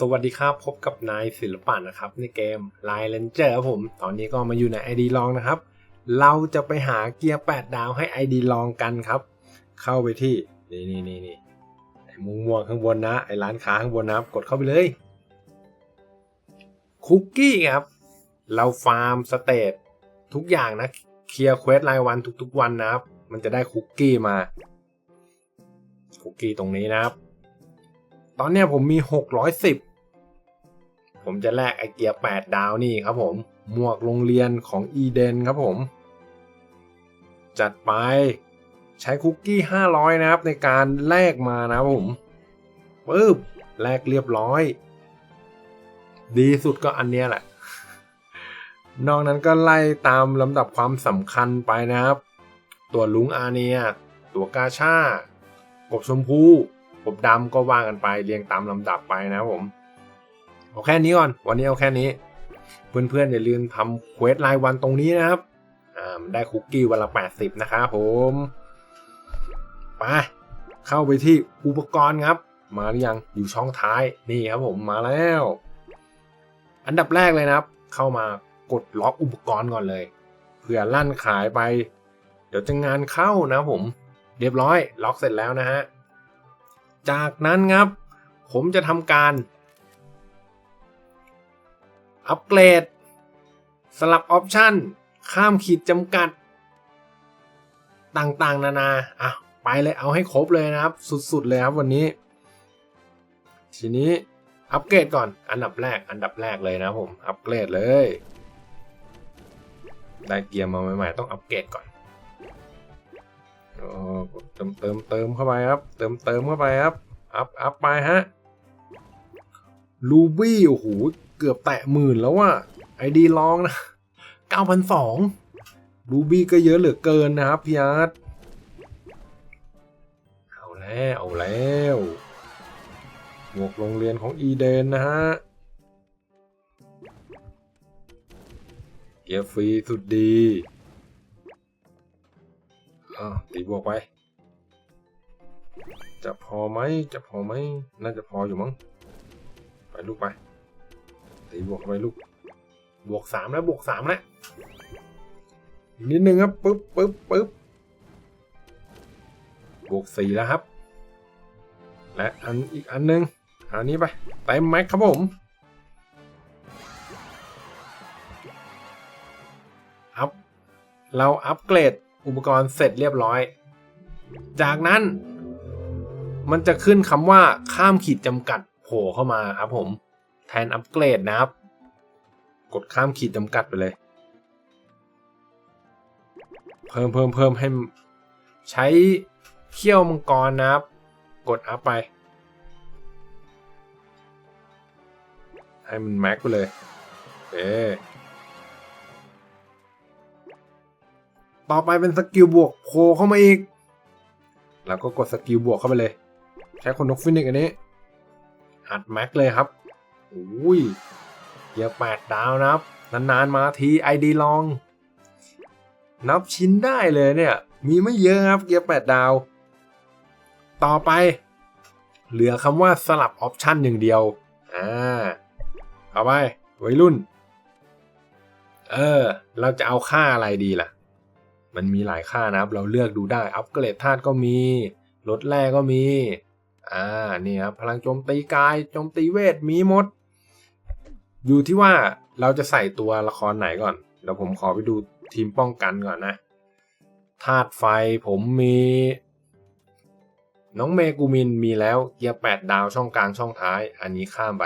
สวัสดีครับ พบกับนายศิลปะนะครับ ในเกม Line Ranger ครับผม ตอนนี้ก็มาอยู่ใน ID ลองนะครับ เราจะไปหาเกียร์ 8 ดาวให้ ID ลองกันครับ เข้าไปที่ นี่นี่นี่นี่ไอ้มุงม่วงข้างบนนะ ไอ้ร้านค้าข้างบนนะกดเข้าไปเลย คุกกี้ครับ เราฟาร์มสเตททุกอย่างนะ เคลียร์เควสรายวันทุกๆวันนะครับ มันจะได้คุกกี้มา คุกกี้ตรงนี้นะครับ ตอนเนี้ยผมมี610ผมจะแลกไอเกียร์8ดาวนี่ครับผม หมวกโรงเรียนของอีเดนครับผม จัดไปใช้คุกกี้500นะครับในการแลกมานะครับผมปึ๊บแลกเรียบร้อย ดีสุดก็อันเนี้ยแหละ นอกนั้นก็ไล่ตามลำดับความสำคัญไปนะครับ ตัวลุงอาเนีย ตัวกาชากบชมพู กบดำก็ว่างกันไปเรียงตามลำดับไปนะผมเอาแค่นี้ก่อน วันนี้เอาแค่นี้ เพื่อนๆอย่าลืมทำเควสรายวันตรงนี้นะครับอ่าได้คุกกี้วันละ 80 นะครับผมไปเข้าไปที่อุปกรณ์ครับ มาหรือยังอยู่ช่องท้ายนี่ครับผมมาแล้ว อันดับแรกเลยนะครับ เข้ามากดล็อกอุปกรณ์ก่อนเลยเผื่อลั่นขายไป เดี๋ยวจะงานเข้านะผม เรียบร้อยล็อกเสร็จแล้วนะฮะ จากนั้นครับ ผมจะทำการ อัปเกรด สลับออปชันข้ามขีดจำกัด ต่างๆ นานาอะไปเลยเอาให้ครบเลยนะครับ สุดๆเลยครับวันนี้ ทีนี้อัปเกรดก่อนอันดับแรกอันดับแรกเลยนะผม อัปเกรดเลย ได้เกียร์มาใหม่ๆ ต้องอัปเกรดก่อน เติมเติมเติมเข้าไปครับ เติมเติมเข้าไปครับ อัพอัพไปฮะลูบี้โอ้โหเกือบแตะหมื่นแล้วว่ะไอดีลองนะ9,200ลูบี้ก็เยอะเหลือเกินนะครับพี่อาร์ตเอาแล้วเอาแล้วหมวกโรงเรียนของอีเดนนะฮะเกียร์ฟรีสุดดี อ่าตีบวกไป จะพอไหมจะพอไหมน่าจะพออยู่มั้งไปลูกไปตีบวกไปลูก บวกสามแล้วบวกสามแล้วนิดนึงครับปึ๊บปึ๊บปึ๊บบวกสี่แล้วครับ และอันอีกอันนึงอันนี้ไปเต็มแม็กครับผมอัพเราอัปเกรด อุปกรณ์เสร็จเรียบร้อย จากนั้น มันจะขึ้นคำว่าข้ามขีดจำกัดโผล่เข้ามาครับผม แทนอัปเกรดนะครับ กดข้ามขีดจำกัดไปเลย เพิ่มเพิ่มเพิ่มให้ใช้เขี้ยวมังกรนะครับ กดอัพไป ให้มันแม็กไปเลย เอ ต่อไปเป็นสกิลบวกโผล่เข้ามาอีก แล้วก็กดสกิลบวกเข้าไปเลย ใช้คนนกฟินิกอันนี้ อัดแม็กเลยครับอุ้ยเกียร์แปดดาวนะครับ นานๆมาทีไอดีลอง นับชิ้นได้เลยเนี่ย มีไม่เยอะครับเกียร์แปดดาว ต่อไป เหลือคำว่าสลับออปชันอย่างเดียว อ่า เอาไปวัยรุ่น เออ เราจะเอาค่าอะไรดีล่ะ มันมีหลายค่านะครับ เราเลือกดูได้ อัปเกรดธาตุก็มี ลดแร่ก็มี อ่า นี่ครับ พลังโจมตีกาย โจมตีเวท มีหมด อยู่ที่ว่าเราจะใส่ตัวละครไหนก่อน เดี๋ยวผมขอไปดูทีมป้องกันก่อนนะ ธาตุไฟผมมี น้องเมกูมินมีแล้วเกียร์แปดดาวช่องกลางช่องท้าย อันนี้ข้ามไป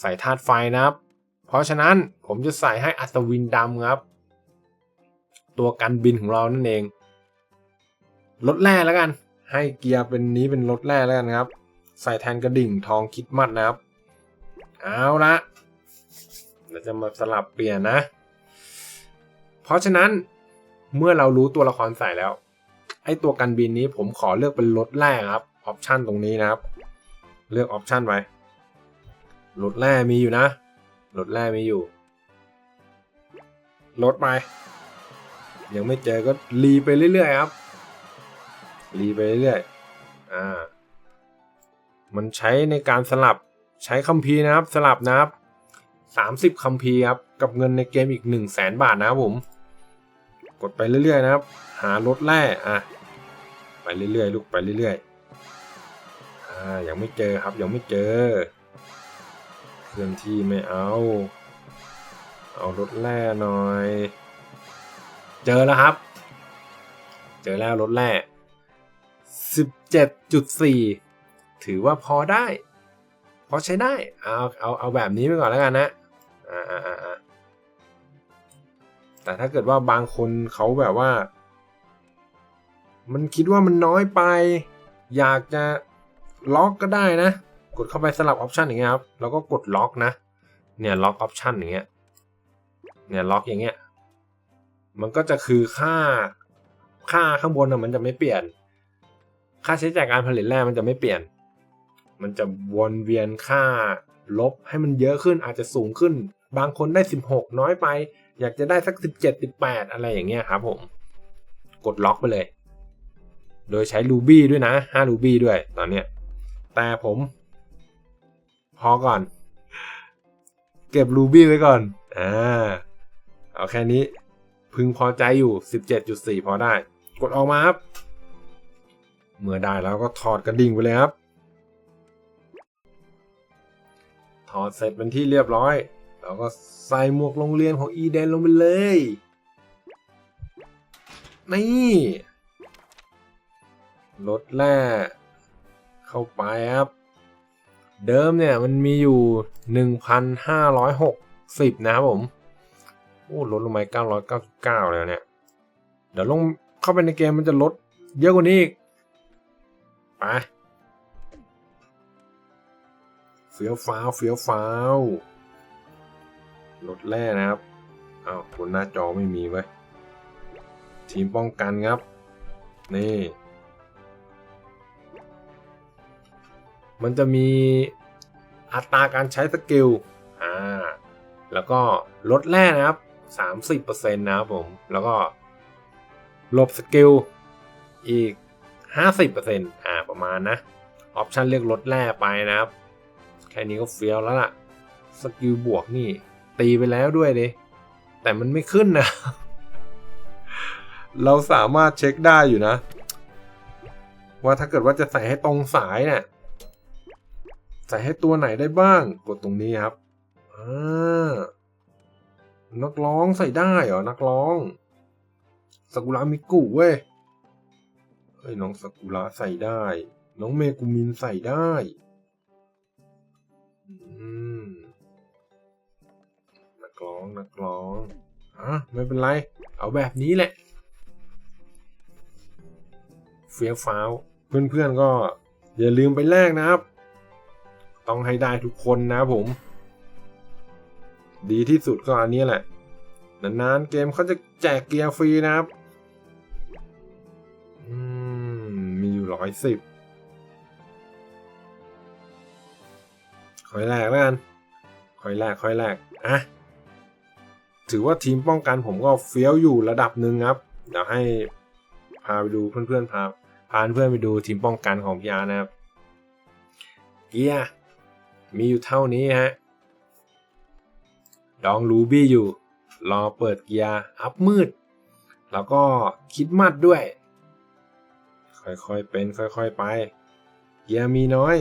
ใส่ธาตุไฟนะครับ เพราะฉะนั้นผมจะใส่ให้อัศวินดำครับ ตัวกันบินของเรานั่นเองลดแร่แล้วกัน ให้เกียร์เป็นนี้เป็นลดแร่แล้วกันครับ ใส่แทนกระดิ่งทองคิดมัดนะครับ เอาละเราจะมาสลับเปลี่ยนนะ เพราะฉะนั้นเมื่อเรารู้ตัวละครใส่แล้ว ไอ้ตัวกันบินนี้ผมขอเลือกเป็นลดแร่ครับออปชันตรงนี้นะครับ เลือกออปชันไว้ลดแร่มีอยู่นะลดแร่มีอยู่ลดไป ยังไม่เจอก็รีไปเรื่อยๆครับ รีไปเรื่อยๆอ่ามันใช้ในการสลับใช้คัมภีร์นะครับ สลับนะครับสามสิบคัมภีร์ครับ กับเงินในเกมอีกหนึ่งแสนบาทนะครับผม กดไปเรื่อยๆนะครับ หารถแร่อะไปเรื่อยๆลูกไปเรื่อยๆอ่ายังไม่เจอครับยังไม่เจอเคลื่อนที่ไม่เอา เอารถแร่หน่อย เจอแล้วครับ เจอแล้วรถแร่สิบเจ็ดจุดสี่ถือว่าพอได้ พอใช้ได้ เอา เอา เอาแบบนี้ไปก่อนแล้วกันนะ อ่าอ่าอ่าแต่ถ้าเกิดว่าบางคนเขาแบบว่า มันคิดว่ามันน้อยไป อยากจะล็อกก็ได้นะ กดเข้าไปสลับออปชันอย่างเงี้ยครับ แล้วก็กดล็อกนะ เนี่ยล็อกออปชันอย่างเงี้ย เนี่ยล็อกอย่างเงี้ย มันก็จะคือค่าค่าข้างบนน่ะมันจะไม่เปลี่ยน ค่าใช้จ่ายการผลิตแร่มันจะไม่เปลี่ยน มันจะวนเวียนค่าลบให้มันเยอะขึ้นอาจจะสูงขึ้น บางคนได้ 16 น้อยไป อยากจะได้สัก 17 18 อะไรอย่างเงี้ยครับผม กดล็อกไปเลย โดยใช้ Ruby ด้วยนะ5 Ruby ด้วยตอนเนี้ยแต่ผม พอก่อน เก็บ Ruby ไว้ก่อนอ่าเอาแค่นี้ พึงพอใจอยู่ 17.4 พอได้ กดออกมาครับ เมื่อได้แล้วก็ถอดกระดิ่งไปเลยครับ ถอดเสร็จเป็นที่เรียบร้อยเราก็ใส่หมวกโรงเรียนของอีเดนลงไปเลย นี่ลดแร่เข้าไปครับ เดิมเนี่ยมันมีอยู่ 1,560 นะครับผม โอ้ลดลงมา999แล้วเนี่ย เดี๋ยวลงเข้าไปในเกมมันจะลดเยอะกว่านี้อีกไปเฟี้ยวฟ้าวเฟี้ยวฟ้าวลดแร่นะครับอ้าวบนหน้าจอไม่มีไว้ทีมป้องกันครับ นี่ มันจะมีอัตราการใช้สกิลอ่าแล้วก็ลดแร่นะครับ 30%นะครับผม แล้วก็ลบสกิลอีก 50%อ่าประมาณนะ ออปชันเรียกลดแร่ไปนะครับ แค่นี้ก็เฟี้ยวแล้วล่ะ สกิลบวกนี่ ตีไปแล้วด้วยดิแต่มันไม่ขึ้นนะ เราสามารถเช็คได้อยู่นะ ว่าถ้าเกิดว่าจะใส่ให้ตรงสายเนี่ยใส่ให้ตัวไหนได้บ้าง กดตรงนี้ครับอ่า นักร้องใส่ได้เหรอ นักร้องสกุระมิกุเว้ยเฮ้ยน้องสกุระใส่ได้ น้องเมกุมินใส่ได้นักร้องนักร้องอะไม่เป็นไร เอาแบบนี้แหละ เฟี้ยวฟ้าว เพื่อนๆก็อย่าลืมไปแลกนะครับ ต้องให้ได้ทุกคนนะผม ดีที่สุดก็อันนี้แหละ นานๆเกมเขาจะแจกเกียร์ฟรีนะครับมมีอยู่ร้อยสิบคอยแรกแล้วกันคอยแรกคอยแรกอะถือว่าทีมป้องกันผมก็เฟี้ยวอยู่ระดับหนึ่งครับ เดี๋ยวให้พาไปดูเพื่อนๆพาพาเพื่อนไปดูทีมป้องกันของพี่อาร์นะครับ เกียร์มีอยู่เท่านี้ฮะ ดองรูบี้อยู่ รอเปิดเกียร์อัพมืด แล้วก็คิดมัดด้วย ค่อยๆเป็นค่อยๆไป เกียร์มีน้อย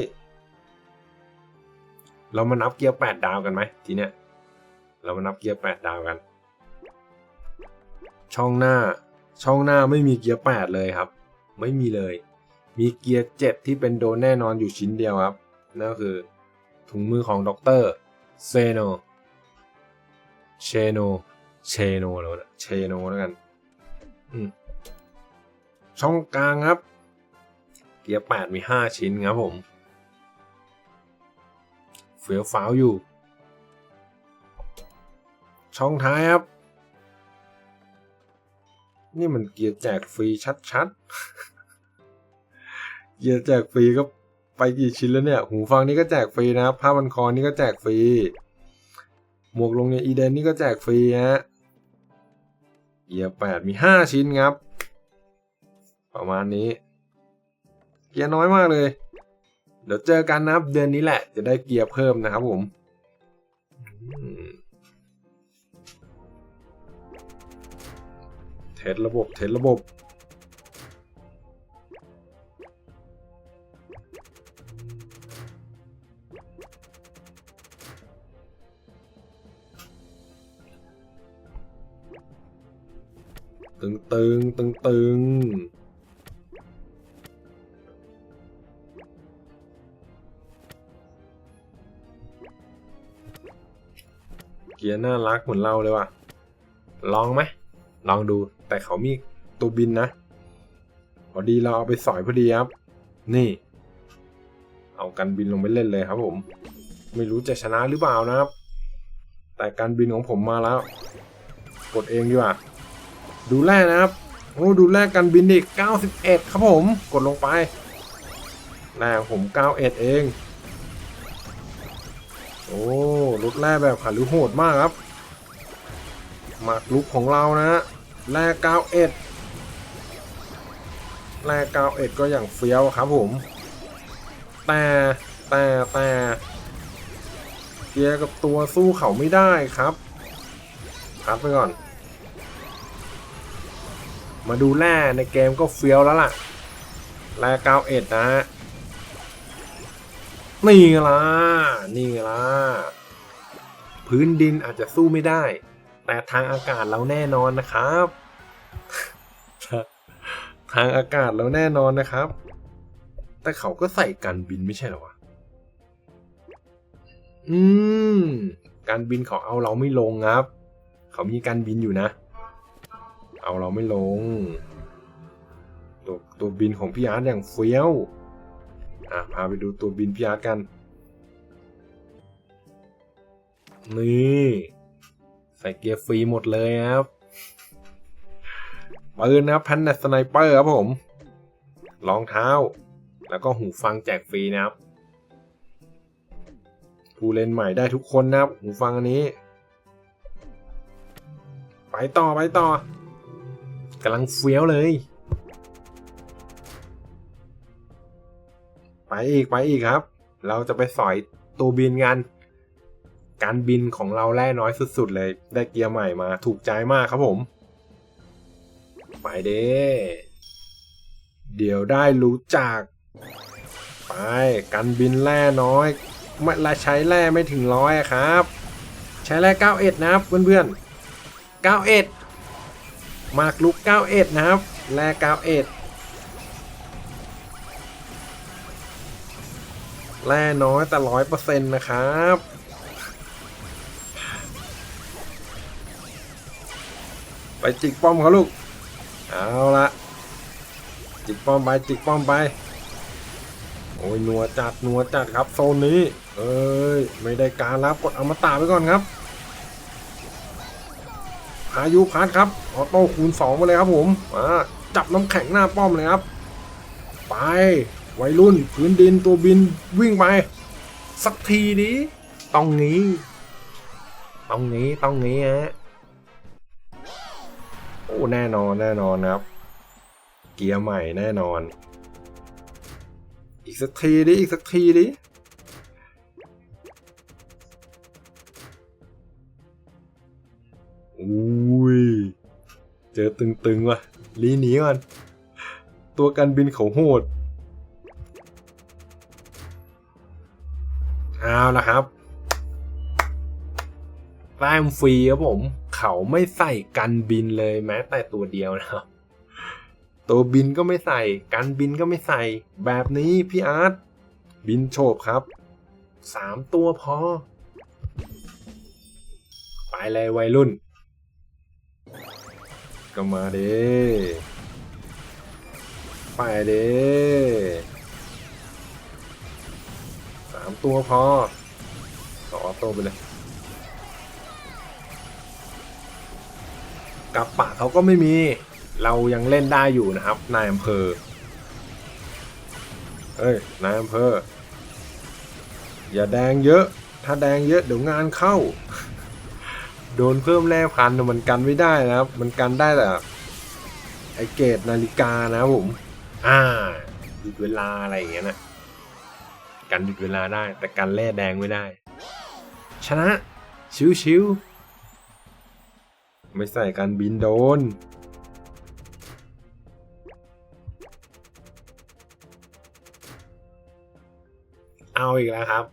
เรามานับเกียร์แปดดาวกันไหมทีเนี้ยเรามานับเกียร์แปดดาวกัน ช่องหน้าช่องหน้าไม่มีเกียร์แปดเลยครับ ไม่มีเลย มีเกียร์เจ็ดที่เป็นโดนแน่นอนอยู่ชิ้นเดียวครับ นั่นก็คือถุงมือของด็อกเตอร์เซโน เชโน เชโนแล้วนะเชโนแล้วกัน อืม ช่องกลางครับ เกียร์แปดมีห้าชิ้นครับผม เฟี้ยวฟ้าวอยู่ ช่องท้ายครับ นี่มันเกียร์แจกฟรีชัดๆ เกียร์แจกฟรีก็ไปกี่ชิ้นแล้วเนี่ย หูฟังนี่ก็แจกฟรีนะครับผ้าพันคอนี่ก็แจกฟรี หมวกลงในอีเดนนี่ก็แจกฟรีฮะเกียร์แปดมีห้าชิ้นครับ ประมาณนี้ เกียร์น้อยมากเลย เดี๋ยวเจอกันนะครับ เดือนนี้แหละ จะได้เกียร์เพิ่มนะครับผมอืมเทสระบบเทสระบบ ตึงตึงตึงเกียร์น่ารักเหมือนเราเลยว่ะ ลองไหม ลองดู แต่เขามีตัวบินนะ พอดีเราเอาไปสอยพอดีครับ นี่ เอากันบินลงไปเล่นเลยครับผม ไม่รู้จะชนะหรือเปล่านะครับ แต่การบินของผมมาแล้ว กดเองดีกว่า ดูแรกนะครับ โอ้ดูแรกกันบินอีก91 ครับผม กดลงไปแรกผม 91 เอง โอ้รถแรกแบบขันหรือโหดมากครับหมากลุกของเรานะฮะแรก91แรก91 ก็อย่างเฟี้ยวครับผม แต่แต่แต่เกียร์กับตัวสู้เขาไม่ได้ครับพัดไปก่อน มาดูแร่ในเกมก็เฟี้ยวแล้วล่ะแร่เก้าเอ็ดนะฮะนี่ไงล่ะนี่ไงล่ะพื้นดินอาจจะสู้ไม่ได้ แต่ทางอากาศเราแน่นอนนะครับ ทางอากาศเราแน่นอนนะครับ แต่เขาก็ใส่กันบินไม่ใช่หรอวะอืม การบินเขาเอาเราไม่ลงครับ เขามีการบินอยู่นะ เอาเราไม่ลง ตัวตัวบินของพี่อาร์ตอย่างเฟี้ยว อะพาไปดูตัวบินพี่อาร์ตกัน นี่ ใส่เกียร์ฟรีหมดเลยครับปืนนะครับแพนเนสไนเปอร์ครับผมรองเท้า แล้วก็หูฟังแจกฟรีนะครับ ผู้เล่นใหม่ได้ทุกคนนะครับ หูฟังอันนี้ ไปต่อ ไปต่อ กำลังเฟี้ยวเลย ไปอีกไปอีกครับ เราจะไปสอยตัวบินกันการบินของเราแร่น้อยสุด ๆ เลย ได้เกียร์ใหม่มาถูกใจมากครับผม ไปเด้เดี๋ยวได้รู้จัก ไปการบินแร่น้อยไม่ละใช้แร่ไม่ถึงร้อยครับ ใช้แร่91นะครับเพื่อนๆ91 มากลุก91 นะครับแร่91แร่น้อยแต่ร้อยเปอร์เซ็นต์นะครับ ไปจิกป้อมเขาลูก เอาละจิกป้อมไป จิกป้อมไป โอ้ยหนัวจัดหนัวจัดครับ โซนนี้ เอ้ย ไม่ได้การรับกดอมตะไปก่อนครับ พายุพัดครับออโต้คูณ2ไปเลยครับผมมาจับน้ำแข็งหน้าป้อมเลยครับ ไปวัยรุ่นพื้นดินตัวบินวิ่งไป สักทีดิต้องงี้ ต้องงี้ต้องงี้ฮะโอ้แน่นอนแน่นอนครับ เกียร์ใหม่แน่นอน อีกสักทีดิอีกสักทีดิ อุ้ย เจอตึงๆว่ะลีหนีก่อนตัวกันบินเขาโหดเอาละครับแต้มฟรีครับผม เขาไม่ใส่กันบินเลยแม้แต่ตัวเดียวนะครับ ตัวบินก็ไม่ใส่ กันบินก็ไม่ใส่ แบบนี้พี่อาร์ตบินโฉบครับสามตัวพอ ไปเลยวัยรุ่น ก็มาเด้ไปเด้สามตัวพอต่อออโต้ไปเลยกับปะเขาก็ไม่มี เรายังเล่นได้อยู่นะครับ นายอำเภอ เอ้ย นายอำเภอ อย่าแดงเยอะ ถ้าแดงเยอะเดี๋ยวงานเข้า โดนเพิ่มแร่พันธุ์มันกันไม่ได้นะครับ มันกันได้แต่ไอเกตนาฬิกานะครับผม อ่าหยุดเวลาอะไรอย่างเงี้ยนะกันหยุดเวลาได้ แต่กันแร่แดงไม่ได้ ชนะ ชิวๆไม่ใส่กันบินโดนเอาอีกแล้วครับ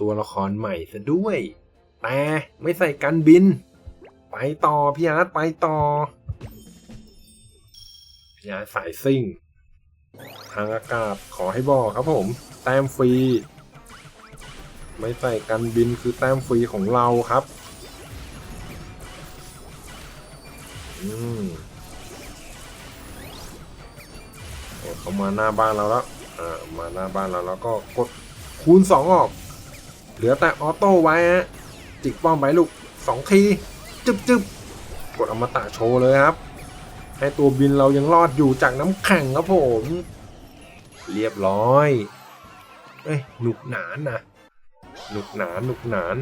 ตัวละครใหม่ซะด้วย แต่ไม่ใส่กันบิน ไปต่อพี่อาร์ตไปต่อพี่อาร์ตสายซิ่ง ทางอากาศขอให้บอกครับผม แต้มฟรี ไม่ใส่กันบินคือแต้มฟรีของเราครับ อืมเขามาหน้าบ้านเราแล้ว อ่า มาหน้าบ้านเราแล้วก็กดคูณสองออก เหลือแต่ออโต้ไว้ฮะ จิกป้อมไปลูกสองทีจึบจึบกดอมตะโชว์เลยครับ ให้ตัวบินเรายังรอดอยู่จากน้ำแข็งครับผม เรียบร้อย เอ้ยหนุกหนานนะหนุกหนานหนุกหนาน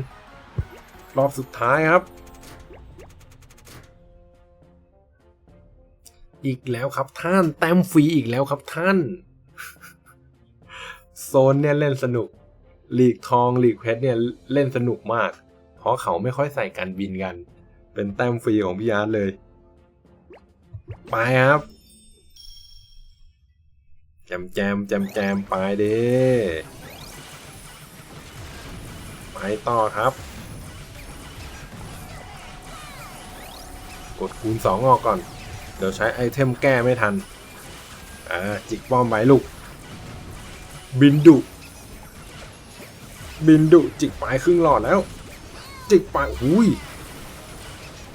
รอบสุดท้ายครับ อีกแล้วครับท่านแต้มฟรีอีกแล้วครับท่าน โซนเนี่ยเล่นสนุกหลีกทองหลีกเพชรเนี่ยเล่นสนุกมาก ราะเขาไม่ค่อยใส่การบินกัน เป็นแต้มฟรีของพี่อาร์ตเลย ไปครับ แจมแจมแจมแจมไปเด้ไปต่อครับ กดคูณ 2 ออกก่อน เดี๋ยวใช้ไอเทมแก้ไม่ทัน อ่า จิกป้อมไว้ลูก บินดุ บินดุจิกปลายครึ่งหลอดแล้ว จิกปลายอุ้ย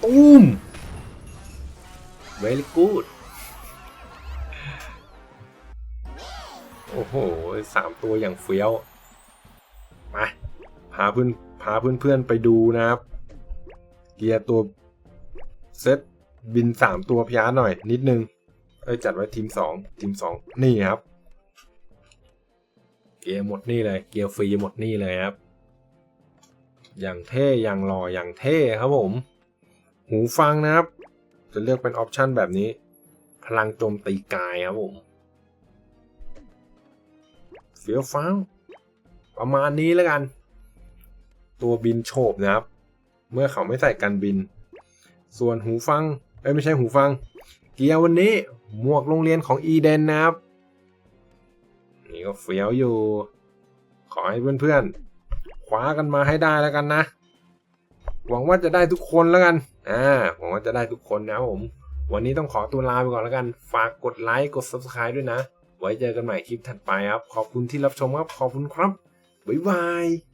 ตุ้ม very good โอ้โหสามตัวอย่างเฟี้ยว มา พาเพื่อนพาเพื่อนเพื่อนๆไปดูนะครับ เกียร์ตัว เซตบินสามตัวพยาหน่อยนิดนึง เอ้ย จัดไว้ทีมสองทีมสองนี่ครับ เกียร์หมดนี่เลย เกียร์ฟรีหมดนี่เลยครับ อย่างเท่อย่างหล่ออย่างเท่ครับผม หูฟังนะครับ จะเลือกเป็นออปชันแบบนี้ พลังโจมตีกายครับผมเฟี้ยวฟ้าวประมาณนี้แล้วกัน ตัวบินโฉบนะครับ เมื่อเขาไม่ใส่กันบิน ส่วนหูฟังเอ้ยไม่ใช่หูฟัง เกียร์วันนี้หมวกโรงเรียนของอีเดนนะครับ นี่ก็เฟี้ยวอยู่ ขอให้เพื่อนๆ ว้ากันมาให้ได้แล้วกันนะ หวังว่าจะได้ทุกคนแล้วกัน อ่า หวังว่าจะได้ทุกคนนะครับผม วันนี้ต้องขอตัวลาไปก่อนแล้วกัน ฝากกดไลค์ กด subscribe ด้วยนะ ไว้เจอกันใหม่คลิปถัดไปครับ ขอบคุณที่รับชมครับ ขอบคุณครับ บ๊ายบาย